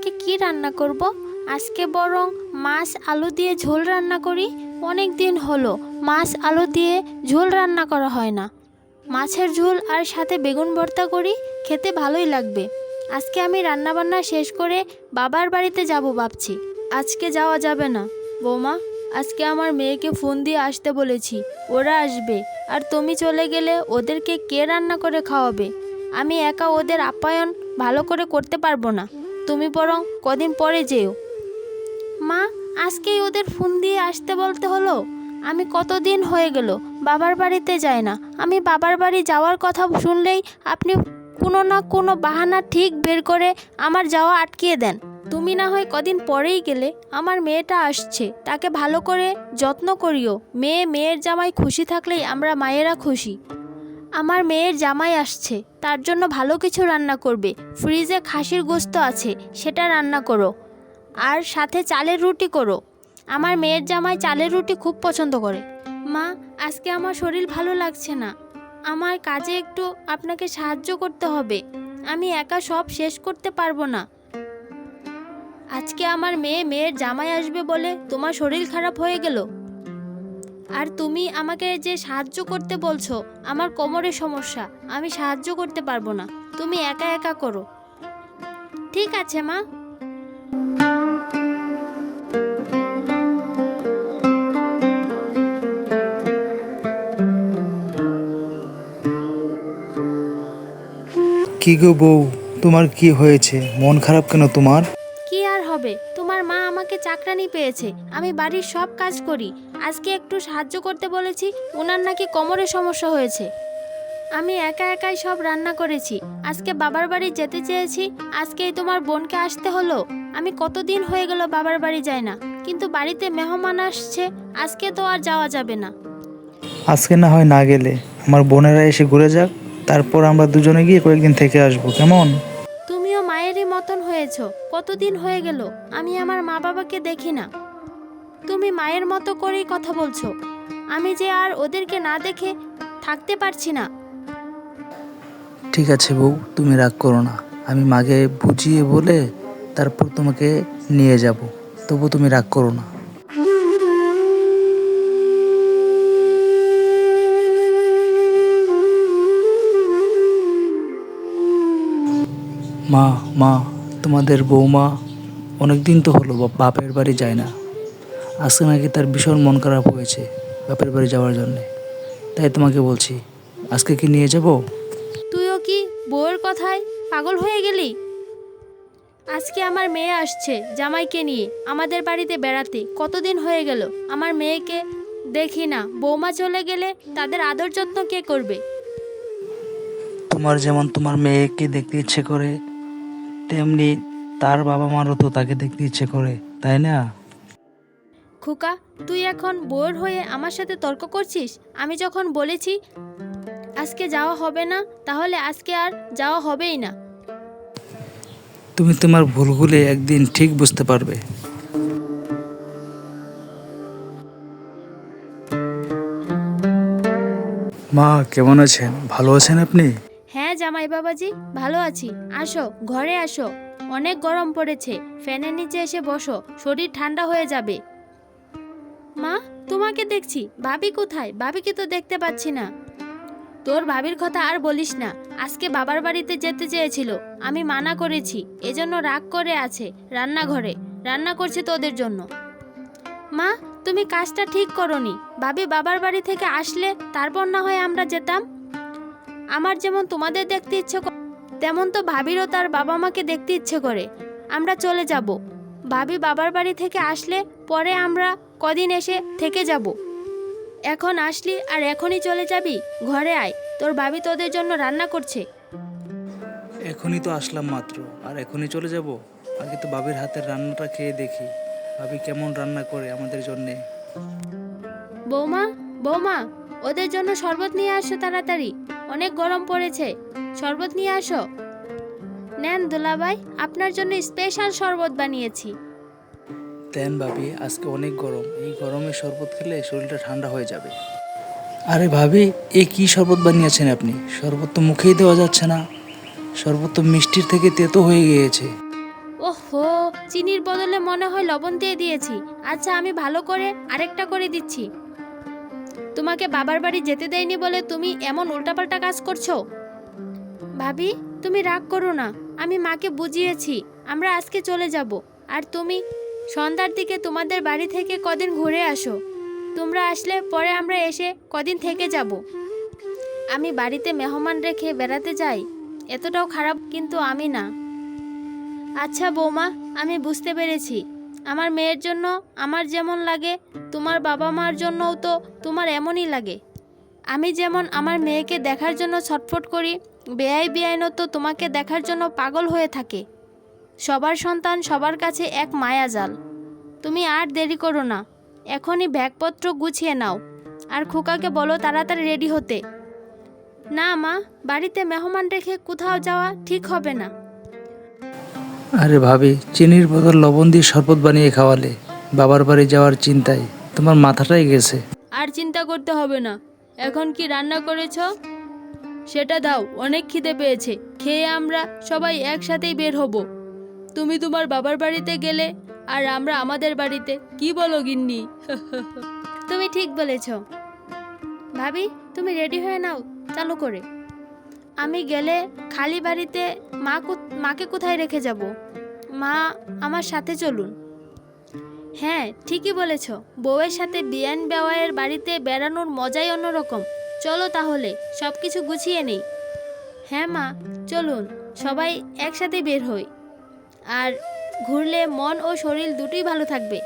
কি রান্না করব? আজকে বরং মাছ আলু দিয়ে ঝোল রান্না করি। অনেক দিন হলো, মাছ আলু দিয়ে ঝোল রান্না করা হয় না। মাছের ঝোল আর সাথে বেগুন ভর্তা করি, খেতে ভালোই লাগবে। আজকে আমি রান্নাবান্না শেষ করে বাবার বাড়িতে যাব ভাবছি। আজকে যাওয়া যাবে না। বৌমা, আজকে আমার মেয়েকে ফোন দিয়ে আসতে বলেছি। ওরা আসবে। আর তুমি চলে গেলে ওদেরকে কে রান্না করে খাওয়াবে? আমি একা ওদের আপ্যায়ন ভালো করে করতে পারব না। তুমি বরং কদিন পরে যেও। মা, আজকেই ওদের ফোন দিয়ে আসতে বলতে হলো। আমি কতদিন হয়ে গেল, বাবার বাড়িতে যাই না। আমি বাবার বাড়ি যাওয়ার কথা শুনলেই আপনি কোনো না কোনো বাহানা ঠিক বের করে আমার যাওয়া আটকিয়ে দেন। তুমি না হয় কদিন পরেই গেলে আমার মেয়েটা আসছে, তাকে ভালো করে যত্ন করিও। মেয়ে, মেয়ের জামাই খুশি থাকলেই আমরা মায়েরা খুশি। আমার মেয়ের জামাই আসছে, তার জন্য ভালো কিছু রান্না করবে। ফ্রিজে খাসির গোস্ত আছে, সেটা রান্না করো। আর সাথে চালের রুটি করো। আমার মেয়ের জামাই চালের রুটি খুব পছন্দ করে। মা, আজকে আমার শরীর ভালো লাগছে না। আমার কাজে একটু আপনাকে সাহায্য করতে হবে। আমি একা সব শেষ করতে পারব না। আজকে আমার মেয়ে মেয়ের জামাই আসবে বলে তোমার শরীর খারাপ হয়ে গেল? আর তুমি আমাকে যে সাহায্য করতে বলছো, আমার কোমরের সমস্যা, আমি সাহায্য করতে পারব না। তুমি একা একা করো। ঠিক আছে, মা। কি গো বউ, তোমার কি হয়েছে? মন খারাপ কেন তোমার? চাকরানি পেয়েছে। আমি বাড়ির সব কাজ করি। আজকে একটু সাহায্য করতে বলেছি ওনার নাকি কোমরের সমস্যা হয়েছে। আমি একা একাই সব রান্না করেছি। আজকে বাবার বাড়ি যেতে চেয়েছি, আজকেই তোমার বোনকে আসতে হলো। আমি কতদিন হয়ে গেল বাবার বাড়ি যাই না, কিন্তু বাড়িতে মেহমান আসছে, আজকে তো আর যাওয়া যাবে না। আজকে না হয় না গেলে। আমার বোনেরা এসে ঘুরে যাক, তারপর আমরা দুজনে গিয়ে কয়েকদিন থেকে আসব। কেমন? হয়েছো কতদিন হয়ে গেল? আমি আমার মা বাবাকে দেখি না। তুমি মায়ের মতো করেই কথা বলছো। আমি যে আর ওদেরকে না দেখে থাকতে পারছি না। ঠিক আছে বউ, তুমি রাগ করো না। আমি মাকে বুঝিয়ে বলে তারপর তোমাকে নিয়ে যাব। তবু তুমি রাগ করো না। মা মা। তোমাদের বৌমা অনেক দিন তো হলো বাপের বাড়ি যায় না। আজকে নাকি তার ভীষণ মন খারাপ হয়েছে বাপের বাড়ি যাওয়ার জন্যে। তাই তোমাকে বলছি আজকে কি নিয়ে যাব? তুইও কি বউয়ের কথায় পাগল হয়ে গেলি? আজকে আমার মেয়ে আসছে জামাইকে নিয়ে আমাদের বাড়িতে বেড়াতে। কতদিন হয়ে গেল? আমার মেয়েকে দেখি না। বৌমা চলে গেলে তাদের আদর যত্ন কে করবে? তোমার যেমন তোমার মেয়েকে দেখতে ইচ্ছে করে তেমনি তার বাবা মারও তো তাকে দেখতে ইচ্ছে করে তাই না? খোকা তুই এখন বোর হয়ে আমার সাথে তর্ক করছিস? আমি যখন বলেছি আজকে যাওয়া হবে না তাহলে আজকে আর যাওয়া হবেই না। তুমি তোমার ভুলগুলি একদিন ঠিক বুঝতে পারবে। মা কেমন আছেন? ভালো আছেন আপনি? জামাই বাবাজি, ভালো আছি। আসো, ঘরে আসো। অনেক গরম পড়েছে। ফ্যানের নিচে এসে বসো, শরীর ঠান্ডা হয়ে যাবে। মা, তোমাকে দেখছি। ভাবি কোথায়? ভাবিকে তো দেখতে পাচ্ছি না। তোর ভাবির কথা আর বলিস না। আজকে বাবার বাড়িতে যেতে চেয়েছিল। আমি মানা করেছি। এজন্য রাগ করে আছে রান্নাঘরে। রান্না করছে তোদের জন্য। মা, তুমি কাজটা ঠিক করনি। ভাবি বাবার বাড়ি থেকে আসলে তারপর না হয় আমরা যেতাম? আমার যেমন তোমাদের দেখতে ইচ্ছে করে তেমন তো ভাবিরও তার বাবা মাকে দেখতে ইচ্ছে করে। আমরা চলে যাব। ভাবি বাবার বাড়ি থেকে আসলে পরে আমরা কদিন এসে থেকে যাব। এখন আসলি আর এখনই চলে যাবি? ঘরে আয়। তোর ভাবি তোদের জন্য রান্না করছে। এখনই তো আসলাম মাত্র। আর এখনই চলে যাব? আগে তো বাবির হাতের রান্নাটা খেয়ে দেখি। ভাবি কেমন রান্না করে আমাদের জন্যে? বৌমা বৌমা ওদের জন্য শরবত নিয়ে আসো তাড়াতাড়ি। অনেক গরম পড়েছে। শরবত নিয়ে আসো। নেন দুলাভাই আপনার জন্য স্পেশাল শরবত বানিয়েছি। দেন ভাবি আজকে অনেক গরম। এই গরমে শরবত খেলে শরীরটা ঠান্ডা হয়ে যাবে। আরে ভাবি এ কি শরবত বানিয়েছেন আপনি? শরবত তো মুখেই দেওয়া যাচ্ছে না। শরবত তো মিষ্টির থেকে তেতো হয়ে গিয়েছে। ওহো চিনির বদলে মনে হয় লবণ দিয়ে দিয়েছি। আচ্ছা আমি ভালো করে আরেকটা করে দিচ্ছি। তোমাকে বাবার বাড়ি যেতে দেয়নি বলে তুমি এমন উল্টাপাল্টা কাজ করছ? ভাবি, তুমি রাগ করো না। আমি মাকে বুঝিয়েছি, আমরা আজকে চলে যাব। আর তুমি, সন্ধ্যার দিকে তোমাদের বাড়ি থেকে কদিন ঘুরে আসো। তোমরা আসলে পরে আমরা এসে কদিন থেকে যাব। আমি বাড়িতে মেহমান রেখে বেড়াতে যাই। এতটাও খারাপ কিন্তু আমি না। আচ্ছা বৌমা, আমি বুঝতে পেরেছি। আমার মেয়ের জন্য আমার যেমন লাগে, তোমার বাবা মার জন্যও তো তোমার এমনই লাগে। আমি যেমন আমার মেয়েকে দেখার জন্য ছটফট করি, বেআই বেআইনও তো তোমাকে দেখার জন্য পাগল হয়ে থাকে। সবার সন্তান সবার কাছে এক মায়াজাল। তুমি আর দেরি করো না, এখনই ব্যাগপত্র গুছিয়ে নাও, আর খোকাকে বলো তাড়াতাড়ি রেডি হতে। না মা, বাড়িতে মেহমান রেখে কোথাও যাওয়া ঠিক হবে না। আরে ভাবি চিনির বদল লবণ দিয়ে শরবত বানিয়ে খাওয়ালে বাবার বাড়ি যাওয়ার চিন্তায় তোমার মাথাটাই গেছে। আর চিন্তা করতে হবে না। এখন কি রান্না করেছ? সেটা দাও অনেক খিদে পেয়েছে। খেয়ে আমরা সবাই একসাথেই বের হব। তুমি তোমার বাবার বাড়িতে গেলে আর আমরা আমাদের বাড়িতে কি বলো গিন্নি? তুমি ঠিক বলেছ। ভাবি তুমি রেডি হয়ে নাও চালু করে। আমি গেলে খালি বাড়িতে মা মাকে কোথায় রেখে যাব? মা আমার সাথে চলুন। হ্যাঁ ঠিকই বলেছ। বউয়ের সাথে বিয়ান বেওয়ায়ের বাড়িতে বেড়ানোর মজাই অন্যরকম। চলো তাহলে সব কিছু গুছিয়ে নেই। হ্যাঁ মা, চলুন, সবাই একসাথে বের হই। আর ঘুরলে মন ও শরীর দুটোই ভালো থাকবে।